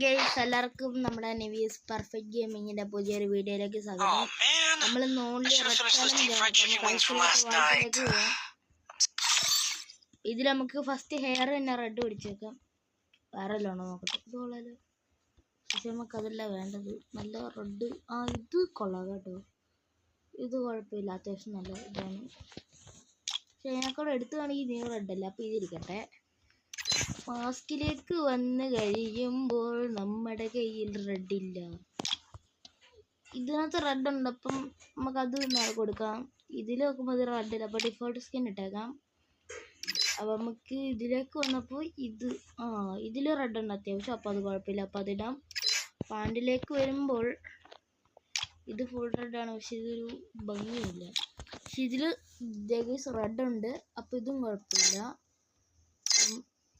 Guys എല്ലാവർക്കും നമ്മുടെ നിവീസ് perfect ഗെയിമിങ്ങിന്റെ പുതിയൊരു വീഡിയോയിലേക്ക് സ്വാഗതം. നമ്മൾ നോൺലി. ഇതിൽ നമുക്ക് ഫസ്റ്റ് ഹെയർ തന്നെ റെഡ് പിടിച്ചേക്കാം. വേറെ ലോണോ നോക്കട്ടെ. ഇത് കൊള്ളാലോ. പക്ഷെ നമുക്ക് അതല്ല വേണ്ടത്. നല്ല റെഡ് ആ ഇത് കൊള്ളാം കേട്ടോ. ഇത് കുഴപ്പമില്ല. അത്യാവശ്യം നല്ല ഇതാണ്. പക്ഷെ അതിനെക്കൂടെ എടുത്തു വേണമെങ്കിൽ നീ റെഡ് അല്ല? അപ്പോൾ ഇതിരിക്കട്ടെ. മാസ്കിലേക്ക് വന്ന് കഴിയുമ്പോൾ നമ്മുടെ കയ്യിൽ റെഡ് ഇല്ല. ഇതിനകത്ത് റെഡ് ഉണ്ട്. അപ്പം നമുക്കത് നാളെ കൊടുക്കാം. ഇതിൽ നോക്കുമ്പോൾ ഇത് റെഡ് ഇല്ല. അപ്പോൾ ഡിഫോൾട്ട് സ്കിൻ ഇട്ടേക്കാം. അപ്പം നമുക്ക് ഇതിലേക്ക് വന്നപ്പോൾ ഇത് ആ ഇതിൽ റെഡ് ഉണ്ട് അത്യാവശ്യം. അപ്പോൾ അത് കുഴപ്പമില്ല. അപ്പോൾ അതിടാം പാന്റിലേക്ക് വരുമ്പോൾ ഇത് ഫുൾ ആണ്. പക്ഷെ ഇതൊരു ഭംഗിയില്ല പക്ഷെ ഇതിൽ ജഗീസ് റെഡ് ഉണ്ട്. അപ്പോൾ ഇതും കുഴപ്പമില്ല.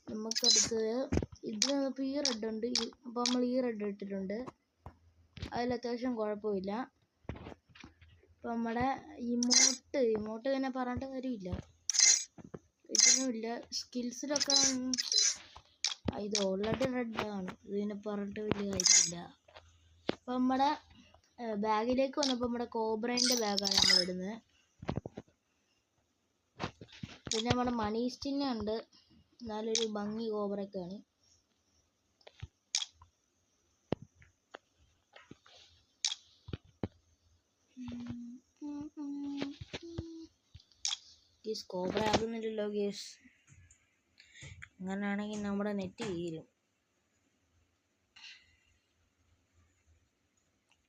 നമുക്കടുത്തത് ഇതിൽ ഇപ്പോൾ ഈ റെഡ് ഉണ്ട്. അപ്പോൾ നമ്മൾ ഈ റെഡ് ഇട്ടിട്ടുണ്ട്. അതിൽ അത്യാവശ്യം കുഴപ്പമില്ല. അപ്പോൾ നമ്മുടെ ഇമോട്ട് ഇമോട്ട് പിന്നെ പറഞ്ഞിട്ട് കാര്യമില്ല. ഇതിനുമില്ല. സ്കിൽസിലൊക്കെ ഇത് ഓൾറെഡി റെഡാണ് ഇതിനെ പറഞ്ഞിട്ട് വലിയ കാര്യമില്ല. അപ്പം നമ്മുടെ ബാഗിലേക്ക് വന്നപ്പോൾ നമ്മുടെ കോബ്രേന്റെ ബാഗാണ് നമ്മൾ ഇടുന്നത് പിന്നെ നമ്മുടെ മണി ഉണ്ട്. നല്ലൊരു ഭംഗി കോബ്രയൊക്കെയാണ് ഗീസ് കോബ്ര ആകുന്നില്ലല്ലോ ഗീസ് അങ്ങനെയാണെങ്കിൽ നമ്മുടെ നെറ്റ് തീരും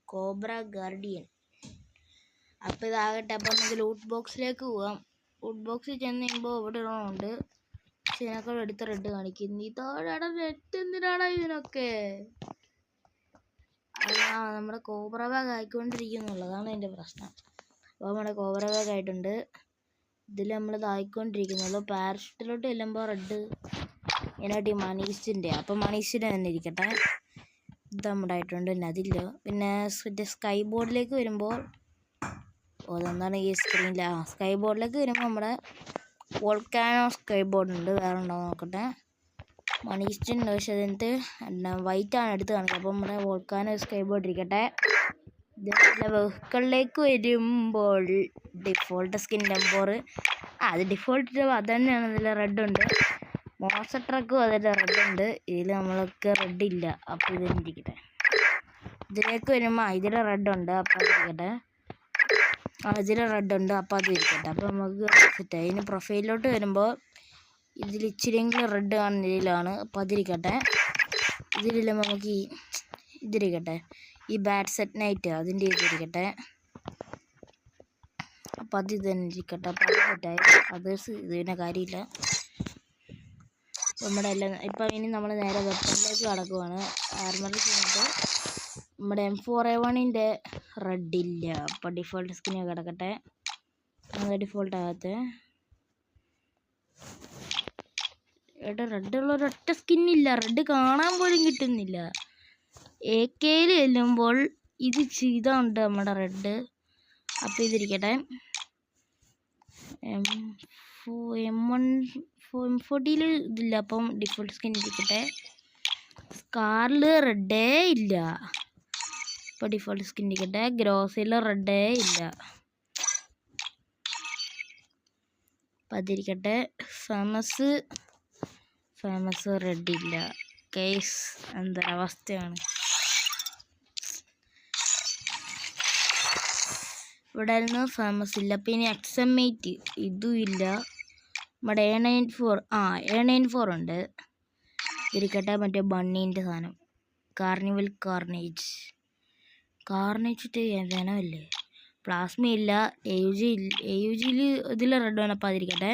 കോബ്ര ഗാർഡിയൻ. അപ്പോൾ ഇതാകട്ടെ അപ്പോൾ നമുക്ക് ലൂട്ട് ബോക്സിലേക്ക് പോവാം. ലൂട്ട് ബോക്സിൽ ചെന്ന് കഴിയുമ്പോൾ ഇവിടെ ഒരെണ്ണമുണ്ട് പക്ഷെ ഇതിനേക്കാൾ എടുത്ത് റെഡ് കാണിക്കുന്നു ഇതോടെ റെഡ് എന്തിനാണ് ഇതിനൊക്കെ ആ നമ്മുടെ കോബ്ര ബാഗ് ആയിക്കൊണ്ടിരിക്കുന്നുള്ളതാണ് അതിന്റെ പ്രശ്നം. അപ്പോൾ നമ്മുടെ കോബ്ര ആയിട്ടുണ്ട്. ഇതിൽ നമ്മൾ ഇതായിക്കൊണ്ടിരിക്കുന്നുള്ളൂ പാരഷൂട്ടിലോട്ട് ചെല്ലുമ്പോൾ റെഡ് ഇതിനായിട്ട് ഈ മണീസിന്റെ അപ്പോൾ മണീസിന്റെ തന്നെ ഇരിക്കട്ടെ. ഇത് നമ്മുടെ ആയിട്ടുണ്ട് പിന്നെ അതില്ല പിന്നെ മറ്റേ സ്കൈ ബോർഡിലേക്ക് വരുമ്പോൾ ഓ അതെന്താണ് ഈ സ്ക്രീനിൽ ആ സ്കൈ ബോർഡിലേക്ക് വരുമ്പോൾ നമ്മുടെ വോൾക്കാനോ സ്കൈ ബോർഡ് ഉണ്ട്. വേറെ ഉണ്ടോ നോക്കട്ടെ. മണീസ്റ്റിൻ ഉണ്ട്. പക്ഷെ അതിനകത്ത് എന്താ? വൈറ്റ് ആണ് എടുത്ത് കാണിക്കുക അപ്പം നമ്മുടെ വോൾക്കാനോ സ്കൈ ബോർഡ് ഇരിക്കട്ടെ വെഹിക്കളിലേക്ക് വരുമ്പോൾ ഡിഫോൾട്ട് സ്കിൻ നമ്പർ ആ അത് ഡിഫോൾട്ട് അത് തന്നെയാണ്. ഇതിൽ റെഡ് ഉണ്ട്. മോസ ട്രക്കും അതിൽ റെഡ് ഉണ്ട്. ഇതിൽ നമ്മൾക്ക് റെഡ് ഇല്ല. അപ്പോൾ ഇതിരിക്കട്ടെ ഇരിക്കട്ടെ. ഇതിലേക്ക് വരുമ്പോൾ ഇതിൽ റെഡ് ഉണ്ട്. അപ്പോൾ അതിരിക്കട്ടെ ആ ഇതിൽ റെഡ് ഉണ്ട് അപ്പോൾ അത് ഇരിക്കട്ടെ. അപ്പോൾ നമുക്ക് സെറ്റ് ഇനി പ്രൊഫൈലിലോട്ട് വരുമ്പോൾ ഇതിൽ ഇച്ചിരിയെങ്കിലും റെഡ് കാണുന്ന രീതിയിലാണ്. അപ്പോൾ അതിരിക്കട്ടെ. ഇതിലില്ല നമുക്ക് ഈ ഇതിരിക്കട്ടെ. ഈ ബാറ്റ് സെറ്റ് നൈറ്റ് അതിന്റെ ഇതിരിക്കട്ടെ അപ്പോൾ അത് ഇത് തന്നെ ഇരിക്കട്ടെ. അപ്പോൾ അത് സെറ്റായി അതേഴ്സ് ഇതിന്റെ കാര്യമില്ല. നമ്മുടെ എല്ലാം ഇപ്പം ഇനി നമ്മൾ നേരെ വെപ്പണിലേക്ക് കടക്കുവാണ്. ആർമറിൽ ചെന്നിട്ട് നമ്മുടെ എം ഫോർ എ വണ്ണിന്റെ റെഡ് ഇല്ല അപ്പോൾ ഡിഫോൾട്ട് സ്കിന്നെ കിടക്കട്ടെ. ഡിഫോൾട്ട് ആകാത്ത ഏട്ടാ റെഡ് ഉള്ള ഒരൊറ്റ സ്കിന്നില്ല റെഡ് കാണാൻ പോലും കിട്ടുന്നില്ല. എ കെയിൽ ചെല്ലുമ്പോൾ ഇത് ചെയ്തുണ്ട് നമ്മുടെ റെഡ് അപ്പോൾ ഇതിരിക്കട്ടെ. M four M one four M ഫോർട്ടിയിൽ ഇതില്ല. അപ്പം ഡിഫോൾട്ട് സ്കിൻ ഇരിക്കട്ടെ. സ്കാറിൽ റെഡേ ഇല്ല. ഇപ്പോൾ ഡിഫോൾട്ട് സ്കിൻ ഇരിക്കട്ടെ. ഗ്രോസിൽ റെഡേ ഇല്ല. അപ്പം അതിരിക്കട്ടെ. ഫേമസ് ഫേമസ് റെഡ് ഇല്ല. കേസ് എന്താ അവസ്ഥയാണ്. ഇവിടെ ആയിരുന്നു ഫേമസ് ഇല്ല. പിന്നെ എക്സ് എം എയ്റ്റ് ഇതും ഇല്ല. നമ്മുടെ എ നയൻ ഫോർ ആ എ നയൻ ഫോർ ഉണ്ട്. ഇരിക്കട്ടെ മറ്റേ ബണ്ണീന്റെ സാധനം. കാർണിവൽ കാർണേജ് കാർണേജ് വേനമല്ലേ പ്ലാസ്മ ഇല്ല. A U G A U ജിയിൽ ഇതിൽ റെഡ് വേണം അപ്പോൾ അതിരിക്കട്ടെ.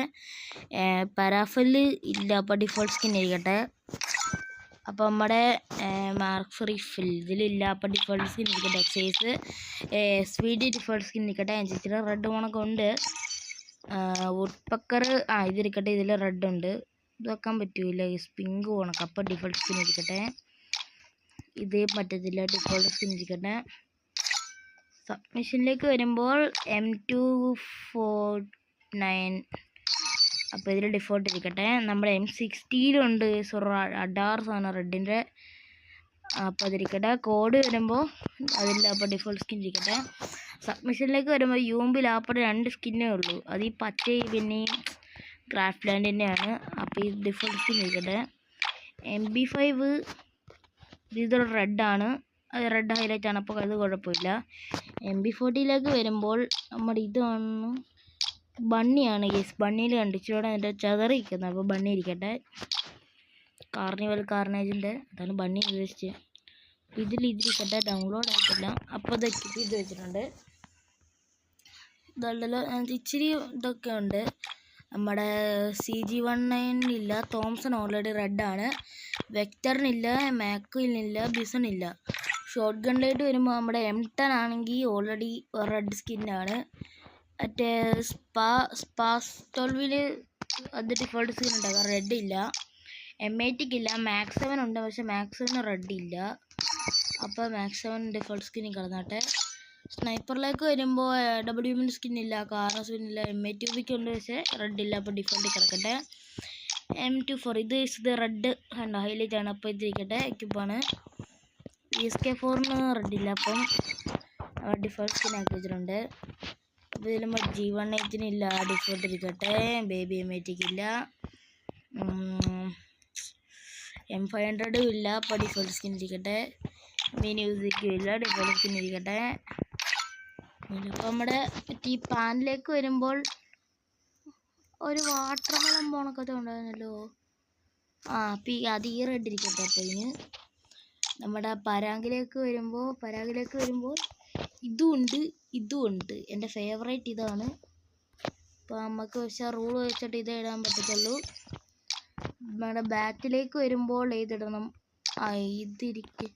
പരാഫൽ ഇല്ല. അപ്പോൾ ഡിഫോൾട്ട് സ്കിൻ ഇരിക്കട്ടെ അപ്പോൾ നമ്മുടെ മാർക്ക് റീഫിൽ ഇതിലില്ല. അപ്പോൾ ഡിഫോൾട്ട് സ്കിൻ ഇരിക്കട്ടെ എക്സൈസ് ഡി ഡിഫോൾട്ട് സ്കിൻ ഇരിക്കട്ടെ അനുസരിച്ചിട്ട് റെഡ് ഓണൊക്കെ ഉണ്ട്. വുഡ് പക്കർ ആ ഇതിരിക്കട്ടെ. ഇതിൽ റെഡ് ഉണ്ട്. ഇത് വെക്കാൻ പറ്റൂല. പിങ്ക് ഓണൊക്കെ അപ്പോൾ ഡിഫോൾട്ട് സ്കിൻ ഇരിക്കട്ടെ ഇത് പറ്റത്തില്ല ഡിഫോൾട്ട് ഇരിക്കട്ടെ സബ്മിഷനിലേക്ക് വരുമ്പോൾ എം ടു ഫോർ നയൻ അപ്പോൾ ഇതിൽ ഡിഫോൾട്ട് ഇരിക്കട്ടെ. നമ്മുടെ എം സിക്സ്റ്റീലുണ്ട് സൊറ അഡാർ സാധനം റെഡിന്റെ അപ്പോൾ അതിരിക്കട്ടെ. കോഡ് വരുമ്പോൾ അതിൽ അപ്പോൾ ഡിഫോൾട്ട് സ്കിൻ ഇരിക്കട്ടെ. സബ്മിഷനിലേക്ക് വരുമ്പോൾ യൂമ്പിൽ ആപ്പടെ രണ്ട് സ്കിന്നേ ഉള്ളൂ. അത് ഈ പച്ചയും പിന്നെ ക്രാഫ്റ്റ് ലാൻഡിന്റെയാണ് അപ്പോൾ ഈ ഡിഫോൾട്ട് സ്കിൻ ഇരിക്കട്ടെ. എം ബി ഫൈവ് ഇതൊരു റെഡാണ് അത് റെഡ് ഹൈലൈറ്റ് ആണ്. അപ്പോൾ അത് കുഴപ്പമില്ല. എം ബി ഫോർട്ടിയിലേക്ക് വരുമ്പോൾ നമ്മുടെ ഇതാണ് ബണ്ണിയാണ് ഗേസ് ബണ്ണിയിൽ കണ്ടിച്ചോടെ എന്റെ ചതറിയിരിക്കുന്നത് അപ്പോൾ ബണ്ണി ഇരിക്കട്ടെ. കാർണിവൽ കാർണേജിന്റെ അതാണ് ബണ്ണി ഉദ്ദേശിച്ചത് ഇതിൽ ഇതിരിക്കട്ടെ ഡൗൺലോഡ് ആയിട്ടില്ല. അപ്പോൾ ഇത് എക്യൂപ്പ് ചെയ്ത് വെച്ചിട്ടുണ്ട് അതിനകത്ത് ഇച്ചിരി ഇതൊക്കെ ഉണ്ട്. നമ്മുടെ സി ജി വൺ നയനില്ല തോംസൺ ഓൾറെഡി റെഡാണ് വെക്ടറിനില്ല മാക്കിനില്ല ബിസണില്ല. ഷോർട്ട് ഗണ്ണിലായിട്ട് വരുമ്പോൾ നമ്മുടെ എം ടെൻ ആണെങ്കിൽ ഓൾറെഡി റെഡ് സ്കിന്നാണ് മറ്റേ സ്പാ സ്പാസ് ട്വൽവിൽ അത് ഡിഫോൾട്ട് സ്കിൻ ഉണ്ടാകാം റെഡ് ഇല്ല. എം ടിക്ക് ഇല്ല. മാക്സ് ഉണ്ട്. പക്ഷെ മാക്സ് റെഡ് ഇല്ല. അപ്പോൾ മാക്സ് ഡിഫോൾട്ട് സ്കിന്നിൽ കിടന്നാട്ടെ. സ്നൈപ്പറിലേക്ക് വരുമ്പോൾ ഡബ്ല്യു എമ്മിന്റെ സ്കിൻ ഇല്ല കാർ സ്കിൻ ഇല്ല എം എ ട്യൂബിക്ക് ഉണ്ട് പക്ഷേ റെഡ് ഇല്ല അപ്പോൾ ഡിഫോൾട്ടിൽ കിടക്കട്ടെ. എം ടു ഫോർ ഇത് ഇത് റെഡ് കണ്ടോ ഹൈലൈറ്റ് ആണ്. അപ്പോൾ ഇതിരിക്കട്ടെ എക്യുപ്പാണ് എസ് കെ ഫോറിന് റെഡ് ഇല്ല അപ്പം ഡിഫോൾട്ട് സ്കിൻ ആക്കി വെച്ചിട്ടുണ്ട്. അപ്പോൾ ഇതിൽ നമ്മൾ ജി വൺ എയ്റ്റിനില്ല ഡിഫോൾട്ട് ഇരിക്കട്ടെ. ബേബി എം എയ്റ്റിക്ക് ഇല്ല. എം ഫൈവ് ഹൺഡ്രഡും ഇല്ല അപ്പോൾ ഡിഫോൾട്ട് സ്കിൻ ഇരിക്കട്ടെ. മിനി മ്യൂസിക്കും ഇല്ല ഡിഫോൾട്ട് സ്കിൻ ഇരിക്കട്ടെ. അപ്പോൾ നമ്മുടെ ഈ പാനിലേക്ക് വരുമ്പോൾ ഒരു വാട്ടർ മെലൺ പോണക്കത്തെ ഉണ്ടായിരുന്നല്ലോ ആ അപ്പം അത് ഈ റെഡ് ഇരിക്കട്ടെ അപ്പോൾ ഇതിന് നമ്മുടെ പരാഗിലേക്ക് വരുമ്പോൾ പരാഗിലേക്ക് വരുമ്പോൾ ഇതും ഉണ്ട് എന്റെ ഫേവറേറ്റ് ഇതാണ്. അപ്പോൾ നമുക്ക് പക്ഷേ റൂൾ വെച്ചിട്ട് ഇത് ഇടാൻ പറ്റത്തുള്ളൂ. നമ്മുടെ ബാക്കിലേക്ക് വരുമ്പോൾ ഏതിടണം? ആ ഇതിരിക്കും.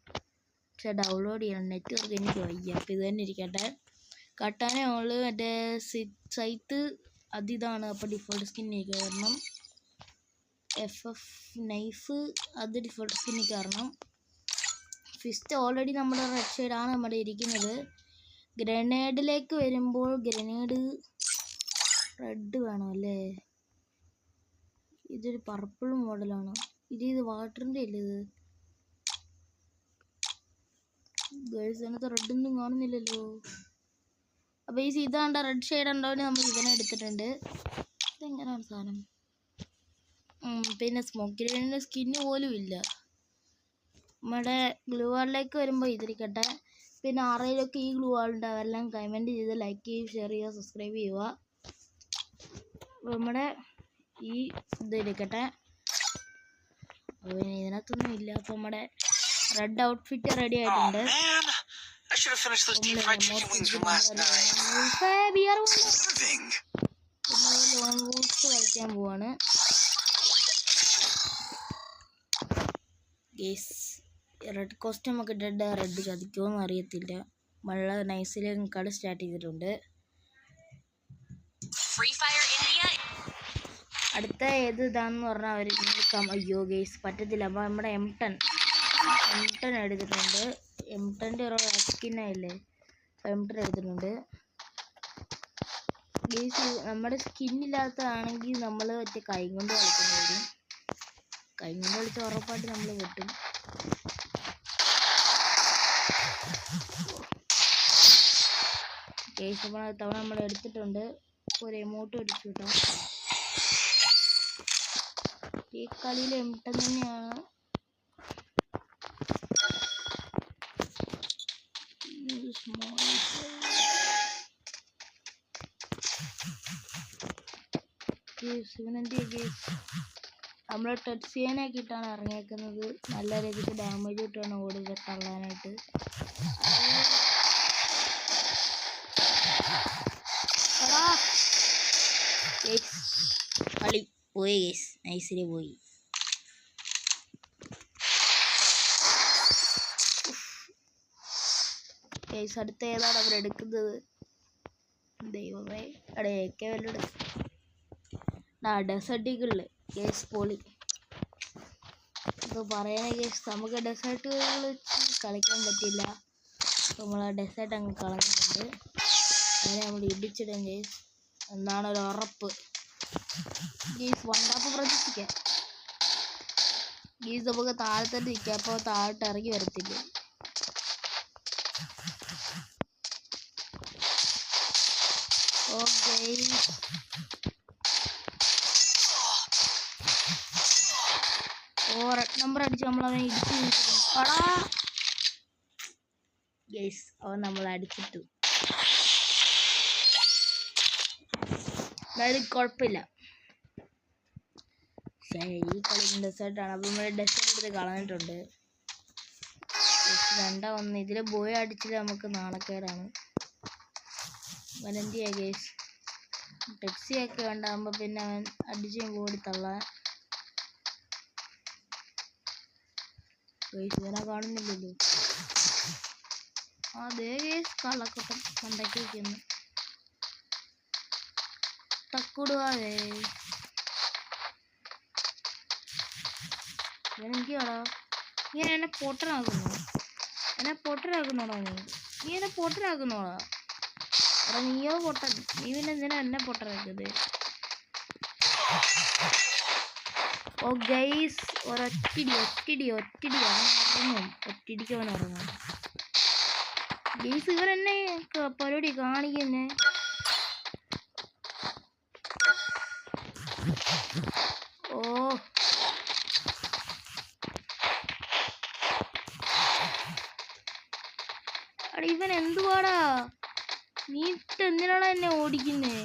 പക്ഷേ ഡൗൺലോഡ് ചെയ്യണം. നെറ്റ്വർക്ക് എനിക്ക് വയ്യ. അപ്പോൾ ഇത് തന്നെ ഇരിക്കട്ടെ. കട്ടാനേ ഓൾ മറ്റേ സൈറ്റ് അതിതാണ്. അപ്പോൾ ഡിഫോൾട്ട് സ്കിന്നിൽ കാരണം എഫ് എഫ് നൈഫ് അത് ഡിഫോൾട്ട് സ്കിന്നിൽ കാരണം. ഫിസ്റ്റ് ഓൾറെഡി നമ്മുടെ റെഡ് ഷെയ്ഡാണ് നമ്മുടെ ഇരിക്കുന്നത്. ഗ്രനേഡിലേക്ക് വരുമ്പോൾ ഗ്രനേഡ് റെഡ് വേണം അല്ലേ? ഇതൊരു പർപ്പിൾ മോഡലാണ് ഇത് ഇത് വാട്ടറിന്റെ അല്ലേ ഇത്? ഗേൾസ് അതിനകത്ത് റെഡൊന്നും കാണുന്നില്ലല്ലോ. അപ്പോൾ ഈ സീത കണ്ട റെഡ് ഷെയ്ഡ് ഉണ്ടാവും നമ്മൾ ഇവനെ എടുത്തിട്ടുണ്ട്. ഇതെങ്ങനെയാണ് സാധനം? പിന്നെ സ്മോക്ക് ഗ്രീനിന്റെ സ്കിന്ന് പോലും ഇല്ല. നമ്മുടെ ഗ്ലൂ വാളിലേക്ക് വരുമ്പോൾ ഇതിരിക്കട്ടെ. പിന്നെ ആരെയിലൊക്കെ ഈ ഗ്ലൂ വാളുണ്ട് അതെല്ലാം കമന്റ് ചെയ്ത് ലൈക്ക് ചെയ്യുക ഷെയർ ചെയ്യുക സബ്സ്ക്രൈബ് ചെയ്യുക. നമ്മുടെ ഈ ഇതിരിക്കട്ടെ. ഇനി ഇതിനകത്തൊന്നും ഇല്ല. അപ്പോൾ നമ്മുടെ റെഡ് ഔട്ട്ഫിറ്റ് റെഡി ആയിട്ടുണ്ട്. Should have finished those deep fried chicken wings from last night. കളിക്കാൻ പോവാണ് ഗേസ് റെഡ് കോസ്റ്റ്യൂം ഒക്കെ ഇട്ടിട്ട് റെഡ് ചതിക്കുമോന്ന് അറിയത്തില്ല. മഴ നൈസിലേക്ക് കളി സ്റ്റാർട്ട് ചെയ്തിട്ടുണ്ട്. Free Fire India. അടുത്ത ഏത് ഇതാന്ന് പറഞ്ഞാൽ അവർ അയ്യോ ഗേസ് പറ്റത്തില്ല. അപ്പോൾ നമ്മുടെ എം ടെൻ എം ടെൻ എടുത്തിട്ടുണ്ട്. എം ടെന്റെ ഒരു സ്കിന്നായില്ലേ അപ്പോൾ എം ടെൻ എടുത്തിട്ടുണ്ട് ഗേസ് നമ്മുടെ സ്കിന്നില്ലാത്തതാണെങ്കിൽ നമ്മൾ മറ്റേ കൈ കൊണ്ട് കളിക്കേണ്ടി വരും. കൈ കൊണ്ട് കളിച്ച് ഉറപ്പായിട്ട് നമ്മൾ കിട്ടും കേസ് അപ്പോൾ തവണ നമ്മൾ എടുത്തിട്ടുണ്ട്. ഒരു എമൗണ്ട് അടിച്ചു കേട്ടോ. ഈ കളിയിൽ എംട്ടൻ തന്നെയാണ്. ഇവനെന്ത് ഗേസ് നമ്മൾ ഇറങ്ങിയേക്കുന്നത്. നല്ല രീതിക്ക് ഡാമേജ് കിട്ടുകയാണ് ഓടുക തള്ളാനായിട്ട്. കളി പോയി ഗേസ് നൈസിൽ പോയി. ഗേസ് അടുത്ത ഏതാണ് അവരെടുക്കുന്നത്? ദൈവമേ. അടയൊക്കെ വല്ലതും ആ ഡെസേർട്ടുകളിൽ കേസ് പൊളി. ഇപ്പോൾ പറയുന്ന കേസ് നമുക്ക് ഡെസേർട്ടുകൾ വെച്ച് കളിക്കാൻ പറ്റില്ല നമ്മൾ ആ ഡെസേർട്ട് അങ്ങ് കളഞ്ഞിട്ടുണ്ട്. അങ്ങനെ നമ്മൾ ഇടിച്ചിടും കേസ്. എന്നാണ് ഒരു ഉറപ്പ്. കേസ് വണ്ടാപ്പ് പ്രതീക്ഷിക്കാം. ഗീസ് നമുക്ക് താഴെ തന്നെ അപ്പോൾ താഴോട്ട് ഇറങ്ങി വരത്തില്ല. ഓക്കെ ഓ റെഡ് നമ്പർ അടിച്ച് നമ്മൾ അവനെ ഇടിച്ചു. എടാ. ഗൈസ് അവൻ നമ്മൾ അടിച്ചിട്ടു. അതായത് കുഴപ്പമില്ല. ശരി ഈ കളി ഡെസേർട്ടാണ് അപ്പം നമ്മൾ ഡെസേർട്ട് എടുത്ത് കളഞ്ഞിട്ടുണ്ട്. രണ്ടാ ഒന്ന് ഇതിൽ ബോയ് അടിച്ചില്ല നമുക്ക് നാണക്കേടാണ്. എന്ത് പെപ്സി ഒക്കെ ഉണ്ടാകുമ്പോ പിന്നെ അവൻ അടിച്ചും കൂടി തള്ളാൻ. ഇവനെ കാണുന്നില്ലല്ലോ. അതേ ഗേസ് കള്ളക്കൊട്ടം മണ്ടയ്ക്ക് വയ്ക്കുന്നു തക്കുടുവാവേ ഇവനെനിക്കാടാ നീ എന്നെ പൊട്ടനാക്കുന്നു എന്നെ പൊട്ടനാക്കുന്നോടാ നീ നീ എന്നെ പൊട്ടനാക്കുന്നോടാ. എടാ നീയോ പൊട്ടൻ. നീ പിന്നെ എന്തിനാ എന്നെ പൊട്ടനാക്കുന്നത് ഓ ഗൈസ് ഒരൊറ്റടി ഒറ്റടി ഒറ്റടി. അവൻ ഉറങ്ങും. ഒറ്റടിക്ക് അവൻ ഉറങ്ങും. ഗൈസ് ഇവരെന്നെ പരിപാടി കാണിക്കുന്നേ ഓ എടാ ഇവൻ എന്തുവാടാ നീ ഇട്ട് എന്തിനാണ് എന്നെ ഓടിക്കുന്നേ.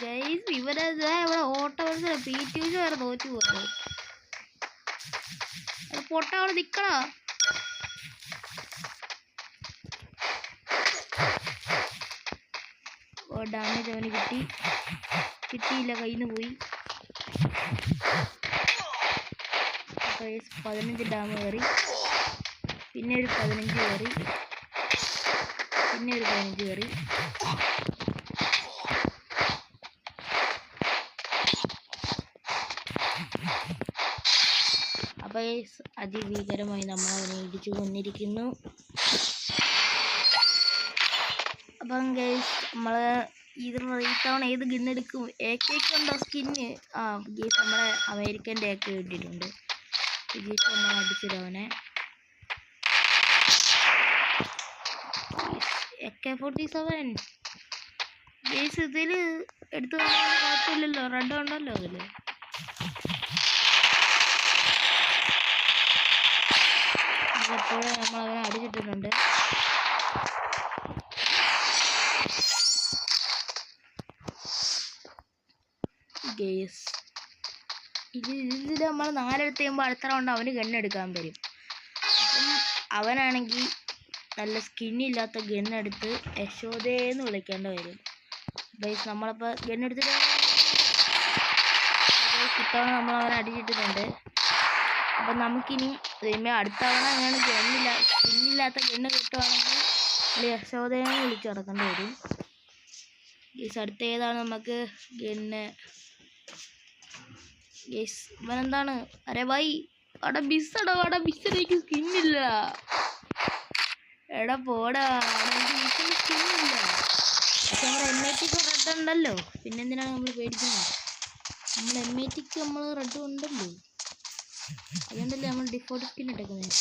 ഗൈസ് ഇവിടെ ഓട്ടോ പി ടി വരെ തോറ്റു പോയത് പൊട്ട അവിടെ നിക്കണോ? ഓ ഡാമേജ് അവന് കിട്ടി. കിട്ടിയില്ല കയ്യിൽ നിന്ന് പോയി പതിനഞ്ച് ഡാമ് കയറി. പിന്നെ ഒരു പതിനഞ്ച് കയറി. പിന്നെ ഒരു പതിനഞ്ച് കയറി അപ്പോൾ അതിഭീകരമായി നമ്മൾ അവനെ ഇടിച്ചു കൊന്നിരിക്കുന്നു. അപ്പം ഗൈസ് നമ്മൾ ഇത് ഇത്തവണ ഏത് ഗിന്നെടുക്കും എ കേക്ക് ഉണ്ടോ സ്കിന്ന് ആ ഗീസ് നമ്മളെ അമേരിക്കന്റെ ഒക്കെ കിട്ടിയിട്ടുണ്ട് ഗീസ് നമ്മൾ അടിച്ചിടവനെ A K forty seven guys ഇതിൽ എടുത്തു കുഴപ്പമില്ലല്ലോ റെഡ് ഉണ്ടല്ലോ അതിൽ. എപ്പോഴും നമ്മൾ അവനെ അടിച്ചിട്ടിട്ടുണ്ട്. ഗേസ് ഇത് ഇതിൽ നമ്മൾ നാലെടുത്ത് കഴിയുമ്പോൾ അടുത്ത റൗണ്ട് അവന് ഗണ്ണെടുക്കാൻ വരും. അപ്പം അവനാണെങ്കിൽ നല്ല സ്കിന്നില്ലാത്ത ഗണ്ണെടുത്ത് യശോദയെന്ന് വിളിക്കേണ്ട വരും. ബൈസ് നമ്മളപ്പോൾ ഗണ്ണെടുത്തിട്ട് ഇത്തവണ നമ്മൾ അവനെ അടിച്ചിട്ടിട്ടുണ്ട്. അപ്പം നമുക്കിനി ദൈവമേ അടുത്ത തവണ അങ്ങനെ ഗണ്ണില്ല സ്കിന്നില്ലാത്ത ഗണ്ണ് കിട്ടുവാണെങ്കിൽ നമ്മൾ യശോദയെ വിളിച്ച് നടക്കേണ്ടി വരും. ഗൈസ് അടുത്ത ഏതാണ് നമുക്ക് ഗണ്ണ് ഗൈസ് ഇവനെന്താണ്? അരെ ബൈ അവിടെ ബിസ്സടോ അവിടെ ബിസ്സടേക്ക് സ്കിന്നില്ല എടാ പോടാ. പക്ഷെ ടിക്ക് റെഡ് ഉണ്ടല്ലോ പിന്നെന്തിനാണ് നമ്മൾ പേടിക്കുന്നത്? നമ്മൾ എം ഐ ടിക്ക് നമ്മൾ റെഡ് ഉണ്ടല്ലോ അതുകൊണ്ടല്ലേ നമ്മൾ ഡിഫോൾട്ട് സ്കിൻ എടുക്കുന്നത്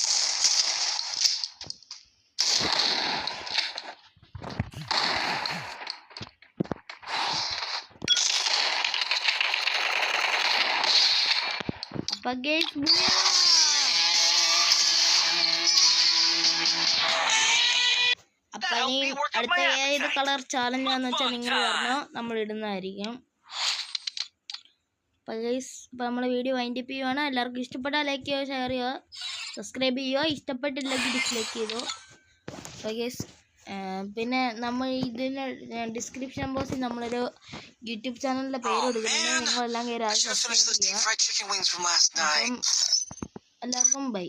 അപ്പൊ ഇനി അടുത്ത ഏത് കളർ ചാലഞ്ച് ആണെന്ന് വെച്ചാൽ നിങ്ങൾ പറഞ്ഞോ? നമ്മൾ ഇടുന്നതായിരിക്കും. അപ്പൊ ഗൈസ് ഇപ്പൊ നമ്മളെ വീഡിയോ വൈൻഡ് അപ്പ് ചെയ്യുവാണ്. എല്ലാവർക്കും ഇഷ്ടപ്പെട്ടാൽ ലൈക്ക് ചെയ്യുക ഷെയർ ചെയ്യുക സബ്സ്ക്രൈബ് ചെയ്യുക. ഇഷ്ടപ്പെട്ടില്ലെങ്കിൽ ഡിസ്ലൈക്ക് ചെയ്തോ. അപ്പോൾ ഗൈസ് പിന്നെ നമ്മൾ ഇതിന് ഡിസ്ക്രിപ്ഷൻ ബോക്സിൽ നമ്മളൊരു യൂട്യൂബ് ചാനലിന്റെ പേര് കൊടുക്കുന്നുണ്ട് നിങ്ങളെല്ലാം കയറി എല്ലാവർക്കും ബൈ